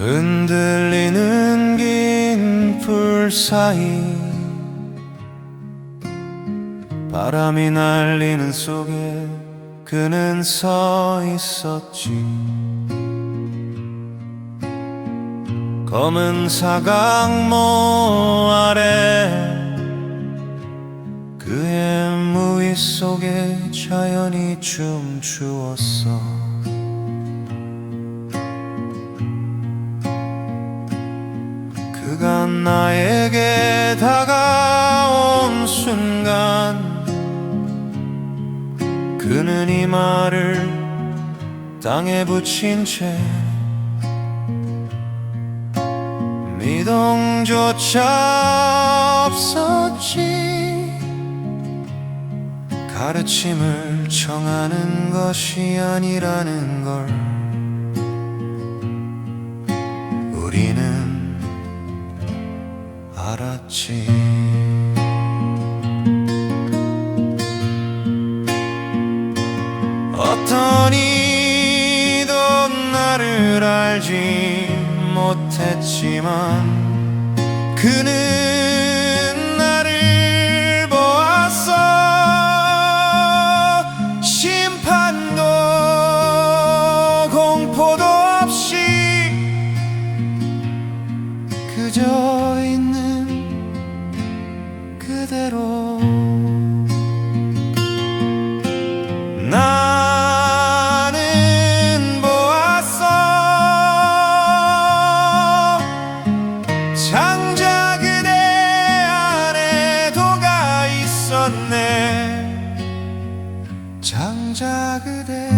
흔들리는 긴 풀 사이 바람이 날리는 속에 그는 서 있었지. 검은 사각모 아래 그의 무의 속에 자연이 춤추었어 그가 나에게 다가온 순간 그는 이 말을 땅에 붙인 채 미동조차 없었지. 가르침을 정하는 것이 아니라는 걸 알았지. 어떤 이도 나를 알지 못했지만 그는 나를 보았어. 심판도 공포도 없이 그저 그대로. 나는 보았어. 장자 그대 안에 도가 있었네. 장자 그대